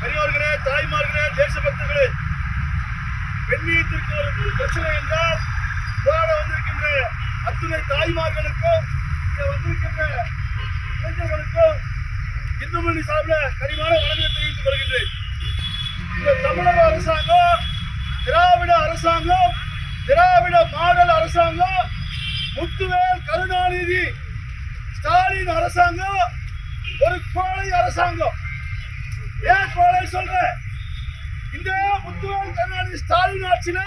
பெரியோர்களே தாய்மார்களே தேசபக்தர்களே பெண்ணியத்திற்கு ஒரு பிரச்சனை என்றால் போராட வந்திருக்கின்ற அத்துணை தாய்மார்களுக்கும் இங்கே வந்திருக்கின்ற இளைஞர்களுக்கும் இந்து மணி சார்பில் கனிவான வணக்கத்தை தெரிவித்துக் கொள்கின்றேன். இந்த தமிழக அரசாங்கம் திராவிட அரசாங்கம் திராவிட மாடல் அரசாங்கம் முத்துவேல் கருணாநிதி ஸ்டாலின் அரசாங்கம் ஒரு கோழை அரசாங்கம். ஏன் கோழை சொல்றேன் இந்த முத்துவேல் கருணாநிதி ஸ்டாலின் ஆட்சியில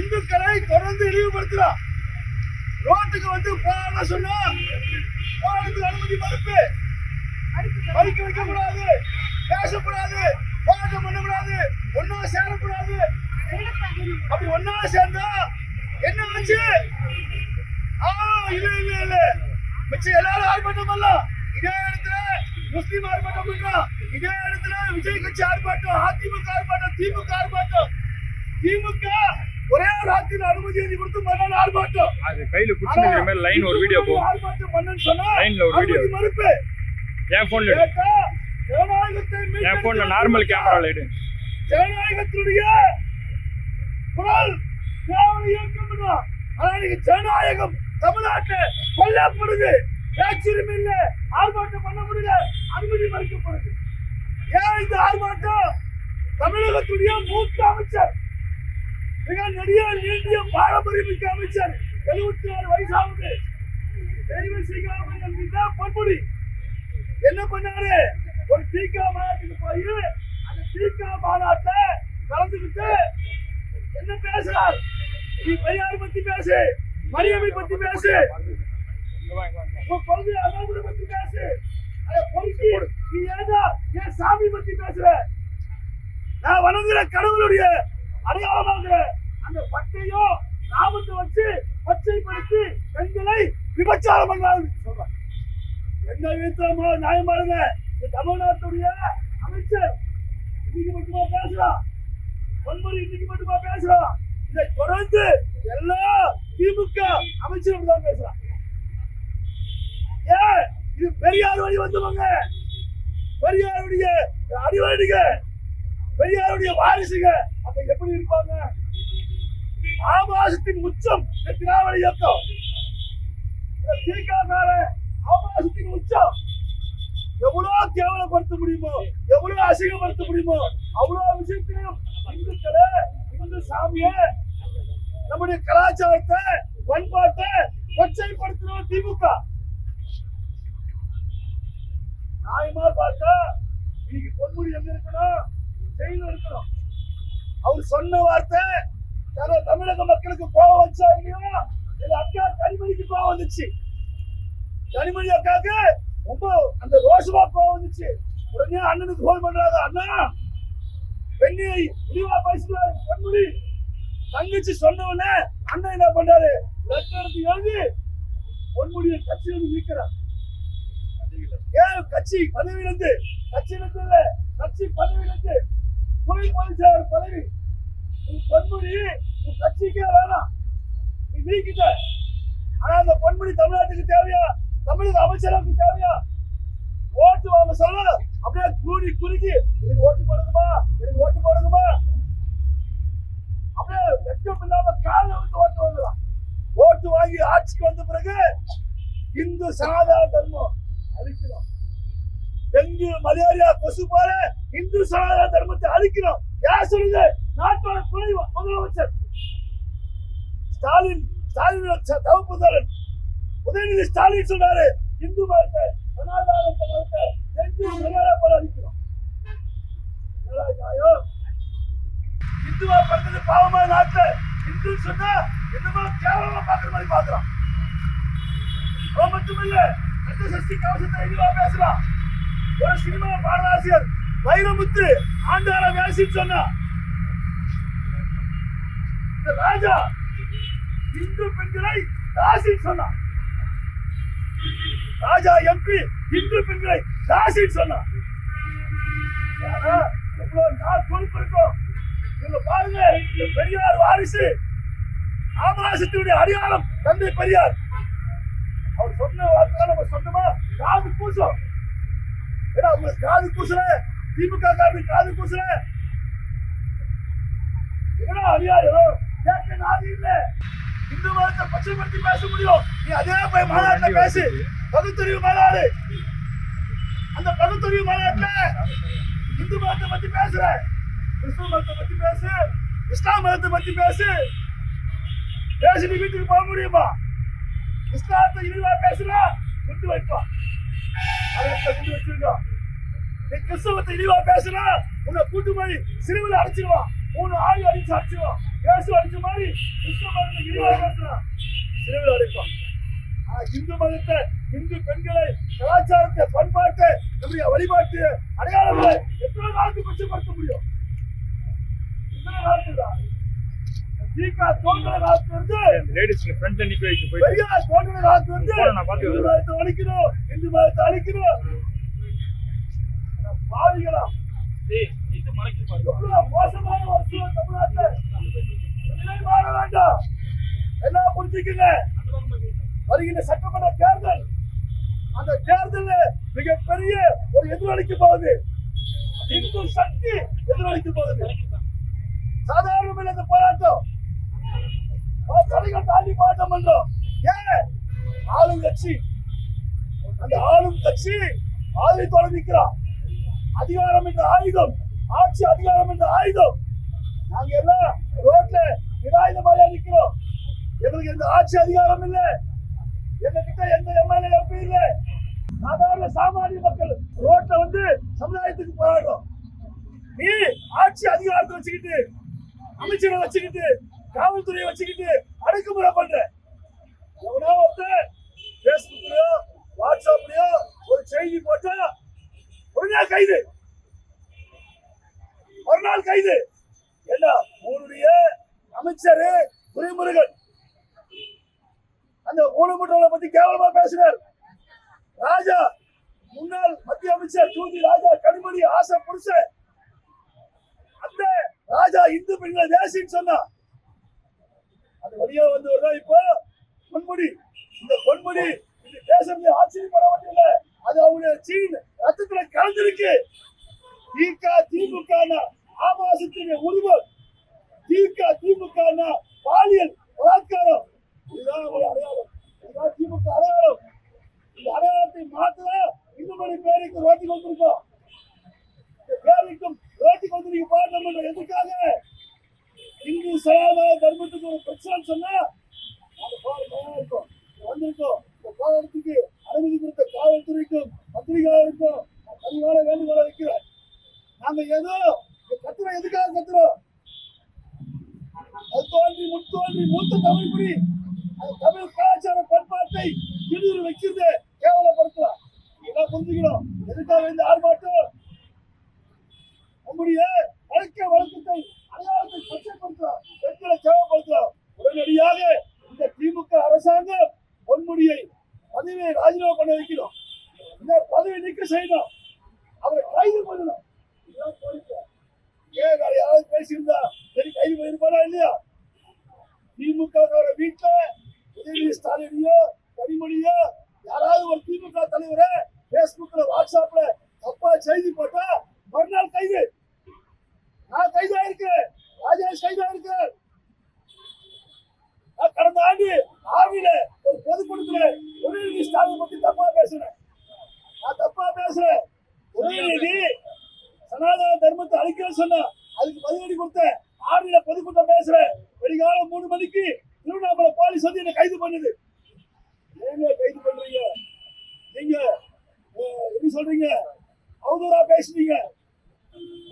இந்துக்களை தொடர்ந்து இழிவுபடுத்துறான் ரோட்டுக்கு வந்து போராட சொன்னா போராட்டத்துக்கு அனுமதி மறுப்பு. பைக் வைக்க கூடாது பேசக்கூடாது. போராட்டம் பண்ணக்கூடாது. ஒன்னா சேரக்கூடாது. அப்படி ஒன்னா சேர்ந்தா என்ன ஆச்சு? ஆ இல்ல இல்ல இல்ல. மிச்சம் எல்லாரும் ஆர்ப்பாட்டம் பண்ணலாம். இதே இடத்துல முஸ்லீம் ஆர்ப்பாட்டம் பண்றான். இதே இடத்துல விஜய் கட்சி ஆர்ப்பாட்டம் அதிமுக ஆர்ப்பாட்டம் திமுக ஆர்ப்பாட்டம். திமுக ஒரே ஒரு ஆட்சியில் அனுமதி எழுதி கொடுத்து மறுநாள் ஆர்ப்பாட்டம். அது கையில குடிச்சிருக்கிற மாதிரி லைன் ஒரு வீடியோ போகும் ஆர்ப்பாட்டம் பண்ணுன்னு சொன்னா லைன்ல ஒரு வீடியோ மறுப்பு. என் போன்ல ஜனநாயகத்தை என் போன்ல நார்மல் கேமரால எடு ஜனநாயகத்தினுடைய குரல் திராவிட இயக்கம். ஆனா இன்னைக்கு ஜனநாயகம் தமிழ்நாட்டுல கொல்லப்படுது. பேச்சுரிமை இல்ல. ஆர்ப்பாட்டம் பண்ண முடியல. அனுமதி மறுக்கப்படுது. ஏன் இந்த ஆர்ப்பாட்டம் தமிழகத்துடைய மூத்த அமைச்சர். மிக நெடிய நீண்டிய பாரம்பரியமிக்க அமைச்சர். எழுபத்தி ஆறு வயசாகுது பொன்முடி. என்ன பண்ணாரு? ஒரு டீக்கா மாநாட்டுக்கு போய் அந்த டீக்கா மாநாட்டுல கலந்துக்கிட்டு என்ன பேசுறார்? நீ பெரியார் பத்தி பேசு மரியமை பத்தி பேசு. கொள்கை அசாமுறை பத்தி பேசு. நீ ஏதா என் சாமி பத்தி பேசுற? நான் வணங்குற கடவுளுடைய அடையாளமாகிற அந்த பட்டையும் நாமத்தை வச்சு பச்சைப்படுத்தி பெண்களை விபச்சாரம் பண்ணாரு சொல்றேன் என்ன வீத்தமா நியாயம் பாருங்க. இந்த தமிழ்நாட்டுடைய அமைச்சர் இன்னைக்கு மட்டுமா பேசுறான் பொன்முறை இன்னைக்கு மட்டுமா பேசுறான் இதை தொடர்ந்து எல்லா திமுக அமைச்சரும் தான் பேசுறான் ஏன்? இது பெரியார் வழி வந்தவங்க பெரியாருடைய அடிவடிக பெரியாருடைய வாரிசுங்க. அப்ப எப்படி இருப்பாங்க? ஆபாசத்தின் உச்சம். இந்த திராவிட இயக்கம். இந்த ஆபாசத்தின் உச்சம். எவ்வளவு கேவலப்படுத்த முடியுமோ எவ்வளவு அசிங்கப்படுத்த முடியுமோ அவ்வளவு விஷயத்திலையும் இந்துக்களை இந்து சாமிய நம்முடைய கலாச்சாரத்தை பண்பாட்டை கொச்சைப்படுத்தணும் திமுக. நியாயமா பார்த்தா இன்னைக்கு பொன்முடி எங்க இருக்கணும்? ஜெயில இருக்கணும். அவர் சொன்ன வார்த்தை தன தமிழக மக்களுக்கு கோபம் வச்சா இல்லையோ? எங்க அக்கா கனிமொழிக்கு கோபம் வந்துச்சு? கனிமொழி அக்காவுக்கு ரொம்ப அந்த ரோஷமா கோபம் வந்துச்சு. உடனே அண்ணனுக்கு போன் பண்றாங்க அண்ணா பெண்ணியை இழிவா பேசினாரு பொன்முடி. தங்கச்சி சொன்ன உடனே அண்ணன் என்ன பண்றாரு? லெட்டர் எழுதி பொன்முடியை கட்சியில் இருக்கிறார் ஏன் கட்சி பதவியிலிருந்து கட்சியிலிருந்து இல்ல கட்சி பதவியிலிருந்து துணை பொதுச்செயலர் பதவி? உன் பொன்முடி உன் கட்சிக்கே வேணாம். நீ நீக்கிட்ட. ஆனா அந்த பொன்முடி தமிழ்நாட்டுக்கு தேவையா? தமிழக அமைச்சருக்கு தேவையா? ஓட்டு வாங்க சொல்ல. அப்படியே கூடி குறுகி எனக்கு ஓட்டு போடுங்கம்மா எனக்கு ஓட்டு போடுங்கம்மா. அப்படியே வெட்கம் இல்லாம காலில் வந்து ஓட்டு வாங்கலாம் ஓட்டு வாங்கி ஆட்சிக்கு வந்த பிறகு இந்து சனாதன தர்மம். டெங்கு மலேரியா கொசு போல இந்து சனாதன தர்மத்தை அழிக்கிறோம். யார் சொல்லுது நாட்டோட துணை முதலமைச்சர். ஸ்டாலின் ஸ்டாலின் தவப்புதரன் உதயநிதி ஸ்டாலின் சொல்றாரு இந்து மதத்தை சனாதன மதத்தை டெங்கு மலேரியா போல அழிக்கிறோம். இந்துவா பிறந்தது பாவமா நாட்டு இந்து சொன்னா என்னமோ கேவலமா பாக்குற மாதிரி பாக்குறான் அவன் இல்ல அந்த சஷ்டி கவசத்தை இதுவா பேசுறான். ஒரு சினிமா பாடலாசிரியர் வைரமுத்து ஆண்டாள வேசின்னு சொன்னா. இந்த ராஜா இந்து பெண்களை தாசின்னு சொன்னா. ராஜா எம்பி இந்து பெண்களை தாசின்னு சொன்னா. ஆனா, எவ்வளவு நாள் கொழுப்பு இருக்கும் பாருங்க இந்த பெரியார் வாரிசு ஆபாசத்தினுடைய அடையாளம் தந்தை பெரியார். அவர் சொன்ன வார்த்தை நம்ம சொன்னோமா? காது பூசம். ஏன்னா காது கூசல திமுக காரனுக்கு காது கூசல என்ன அநியாயம்? கேட்க நாதி இல்ல. இந்து மதத்தை பச்சைப்படுத்தி பேச முடியும். நீ அதே போய் மாநாட்டில் பேசு. பகுத்தறிவு மாநாடு. அந்த பகுத்தறிவு மாநாட்டுல இந்து மதத்தை பத்தி பேசுற. கிறிஸ்துவ மதத்தை பத்தி பேசு. இஸ்லாம் மதத்தை பத்தி பேசு. பேசி நீ வீட்டுக்கு போக முடியுமா? இஸ்லாத்தை இழிவா பேசுனா குண்டு வைப்பான் அதை குண்டு வச்சிருக்கோம். நீ கிறிஸ்தவத்தை இழிவா பேசுனா உன்னை கூட்டு போய் சிறுவில் அடிச்சிருவான் மூணு ஆள் அடிச்சு அடிச்சிருவான் பேசு அடிச்ச மாதிரி கிறிஸ்தவ மதத்தை இழிவா பேசுனா சிறுவில் அடிப்பான். ஆனா இந்து மதத்தை இந்து பெண்களை கலாச்சாரத்தை பண்பாட்டை நம்முடைய வழிபாட்டு அடையாளங்களை எத்தனை காலத்துக்கு கொச்சப்படுத்த முடியும்? எத்தனை காலத்துக்கு தீகா தோன்ற காலத்துல இருந்து லேடிஸ் ஃப்ரண்ட்ல நிக்க வைக்க பெரியார் தோன்ற காலத்துல இருந்து நான் இந்து மதத்தை அழிக்கணும் இந்து மதத்தை அழிக்கணும் பாவிகளா? மோசமான ஒரு சூழல் தமிழ்நாட்டுல. மாற வேண்டாம். எல்லாம் புரிஞ்சுக்குங்க? வருகின்ற சட்டமன்ற தேர்தல் அந்த தேர்தல்ல மிகப்பெரிய ஒரு எதிரொலிக்க போகுது. இந்து சக்தி எதிரொலிக்க போகுது. சாதாரண இந்த போராட்டம். தடைகள் தாண்டி போராட்டம் பண்றோம். ஏன்? ஆளும் கட்சி அந்த ஆளும் கட்சி ஆயுதத்தோட நிக்கிறான் அதிகாரம் என்ற ஆயுதம். ஆட்சி அதிகாரம் என்ற ஆயுதம். நாங்க எல்லாம் ரோட்ல நிராயுதமாக நிற்கிறோம் எங்களுக்கு எந்த ஆட்சி அதிகாரம் இல்லை. எங்க கிட்ட எந்த எம்எல்ஏ எம்பி இல்லை. சாதாரண சாமானிய மக்கள் ரோட்ல வந்து சமுதாயத்துக்கு போராடுறோம். நீ ஆட்சி அதிகாரத்தை வச்சுக்கிட்டு அமைச்சரை வச்சுக்கிட்டு காவல்துறையை வச்சுக்கிட்டு அடக்குமுறை பண்ற எவனோ ஒருத்தன் பேஸ்புக்லயோ வாட்ஸ்அப்லயோ ஒரு செய்தி போட்டா ஒரு நாள் கைது ஒரு நாள் கைது என்ன உன்னுடைய அமைச்சர் துரைமுருகன் அந்த ஊனமுற்றவங்களை பத்தி கேவலமா பேசினார். ராஜா முன்னாள் மத்திய அமைச்சர் ஜோதி ராஜா கனிமொழி ஆசை புருஷன் அந்த ராஜா இந்து பெண்களை தேசின்னு சொன்னா. அது வழியா வந்து இப்போ? பொன்முடி இந்த பொன்முடி இந்த தேசம் ஆச்சரியப்பட வேண்டியதில்ல. அது அவங்களுடைய சீன் ரத்தத்துல கலந்துருக்கு. திக திமுக ஆபாசத்தினுடைய உருவம். திக திமுக பாலியல் பலாத்காரம். இதுதான் ஒரு அடையாளம். திமுக அடையாளம். இந்த அடையாளத்தை மாற்ற இந்து மணி பேருக்கு ரோட்டுக்கு வந்திருக்கோம் இந்த பேருக்கும் ரோட்டுக்கு வந்து நீங்க எதுக்காக இந்து சனாதன தர்மத்துக்கு ஒரு பிரச்சனை சொன்னா நாங்க போராட்டம் இருக்கோம். வந்திருக்கோம். இந்த போராட்டத்துக்கு அனுமதி கொடுத்த காவல்துறைக்கும் பத்திரிகையாளருக்கும் பதிவான வேண்டுகோளை வைக்கிறேன். நாங்க ஏதோ கத்துறோம். எதுக்காக கத்துறோம்? அது தோன்றி முத்தோன்றி மூத்த தமிழ் தமிழ் கலாச்சார பண்பாட்டை திடீர் வைக்கிறது கேவலப்படுத்தலாம் இதெல்லாம் புரிஞ்சுக்கணும். எதுக்காக இந்த ஆர்ப்பாட்டம்? நம்முடைய வழக்க வழக்கத்தை அடையாளத்தை பச்சைப்படுத்தலாம் பெண்களை கேவலப்படுத்தலாம் உடனடியாக இந்த திமுக அரசாங்கம் பொன்முடியை பதவியை ராஜினாமா பண்ண வைக்கணும். இந்த பதவி நீக்க செய்யணும். அவரை கைது பண்ணணும். இதுதான் கோரிக்கை. ஏன் வேற யாராவது பேசியிருந்தா? சரி கைது பண்ணிருப்பாரா இல்லையா? திமுக கார வீட்டுல உதயநிதி ஸ்டாலினையோ கனிமொழியோ யாராவது ஒரு திமுக தலைவரை பேஸ்புக்ல வாட்ஸ்அப்ல தப்பா செய்தி போட்டா மறுநாள் கைது. நான் கைதா இருக்கேன். ராஜேஷ் கைதா இருக்கேன். நான் கடந்த ஆண்டு ஆவில ஒரு பொதுக்கூட்டத்துல உதயநிதி ஸ்டாலின் பத்தி தப்பா பேசுறேன் நான் தப்பா பேசுறேன். உதயநிதி சனாதன தர்மத்தை அழிக்க சொன்னா அதுக்கு பதிலடி கொடுத்தேன். ஆறுல பொதுக்கூட்டம் பேசுறேன். வெடிகாலம் மூணு மணிக்கு திருவண்ணாமலை போலீஸ் வந்து என்ன கைது பண்ணுது. ஏங்க கைது பண்றீங்க? நீங்க எப்படி சொல்றீங்க? அவதூறா பேசுனீங்க.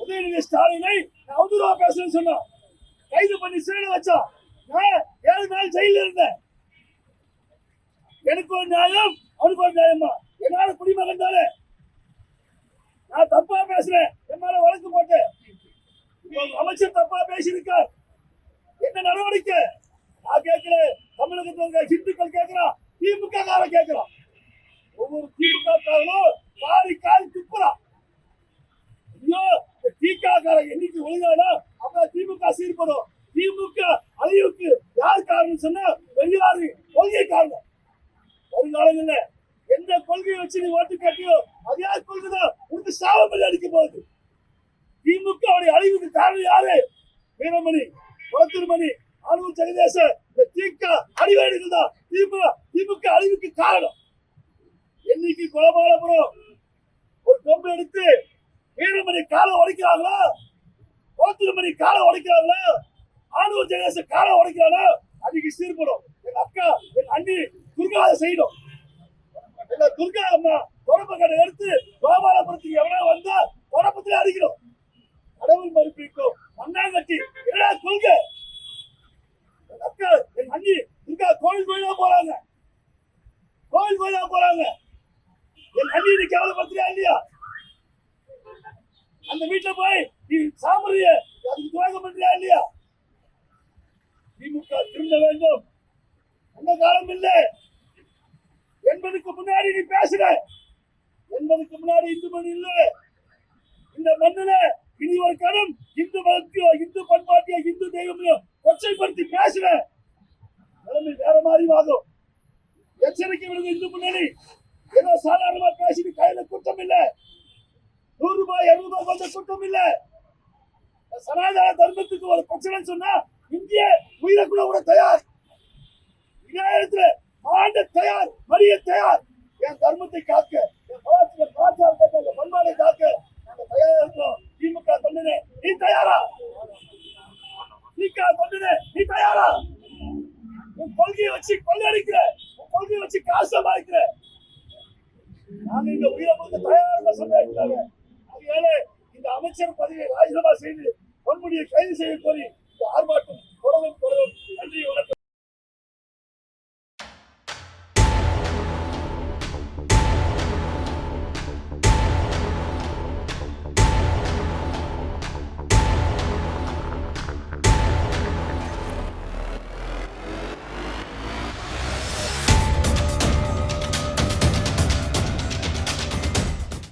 உதயநிதி ஸ்டாலினை நான் அவதூறா பேசுறேன்னு சொன்னா கைது பண்ணி சிறையில் வச்சா நான் ஏழு நாள் ஜெயில இருந்தேன். எனக்கு ஒரு நியாயம் அவனுக்கு ஒரு நியாயமா? என்னால குடிமகன் தானே நான் தப்பா பேசுறேன் என் மேல வழக்கு போட்டேன். அமைச்சர் தப்பா பேசியிருக்கார். என்ன நடவடிக்கை? நான் கேட்கிறேன். தமிழகத்தில் ஹிந்துக்கள் கேட்கிறான் திமுக கார கேட்கிறோம் ஒவ்வொரு திமுக காரனும் காரி காரி துப்புறான் ஐயோ இந்த திமுக காரன் என்னைக்கு ஒழுங்கானா? அப்ப திமுக சீர்படும். திமுக அழிவுக்கு யார் காரணம் சொன்னா வெளியாறு கொள்கை காரணம். வருங்காலங்கள்ல எந்த கொள்கையை வச்சு நீ ஓட்டு கேட்டியோ அதே உனக்கு காவல்மணி அடிக்க போகுது. திமுக உடைய அழிவுக்கு காரணம் யாரு? வீரமணி குளத்திருமணி ஆனூர் ஜெகதேச இந்த திமுக அடிவேடுகள் தான். திமுக திமுக அழிவுக்கு காரணம். என்னைக்கு கோபாலபுரம் ஒரு கொம்பு எடுத்து வீரமணி காலை உடைக்கிறாங்களா மணி காலை உடைக்கிறாங்களா ஆனூர் ஜெகதேச காலை உடைக்கிறாங்களா அன்னைக்கு சீர்படும். எங்க அக்கா எங்க அண்ணி துர்கா அதை செய்யணும். எங்க துர்கா அம்மா தொடப்ப கடை எடுத்து கோபாலபுரத்துக்கு எவனா வந்தா தொடப்பத்துல அடிக்கிறோம் கடவுள் மறுப்பிக்கும் மண்ணாங்கட்டி என்ன கொள்கை? அக்கா என் அண்ணி துர்கா கோயில் கோயிலா போறாங்க. கோயில் கோயிலா போறாங்க. என் அண்ணி நீ கேவலப்படுத்துறியா இல்லையா? அந்த வீட்டுல போய் நீ சாமரிய அதுக்கு துரோகம் பண்றியா இல்லையா? திமுக திருந்த வேண்டும். அந்த காலம் இல்லை. என்பதுக்கு முன்னாடி நீ பேசுற. என்பதுக்கு முன்னாடி இந்து மணி இல்ல. இந்த மண்ணில இனி ஒரு கணம் இந்து மதத்தையோ இந்து பண்பாட்டையோ இந்து தெய்வமையோ கொச்சைப்படுத்தி பேசுற நிலைமை வேற மாதிரி வாங்கும் எச்சரிக்கை விடுங்க இந்து முன்னணி. ஏதோ சாதாரணமா பேசிட்டு கையில குற்றம் இல்ல. நூறு ரூபாய் இருநூறு ரூபாய் கொண்ட குற்றம் இல்ல. சனாதன தர்மத்துக்கு ஒரு பிரச்சனை சொன்னா இந்திய உயிரை கூட கூட தயார். இதே இடத்துல ஆண்ட தயார் மறிய தயார். என் தர்மத்தை காக்க என்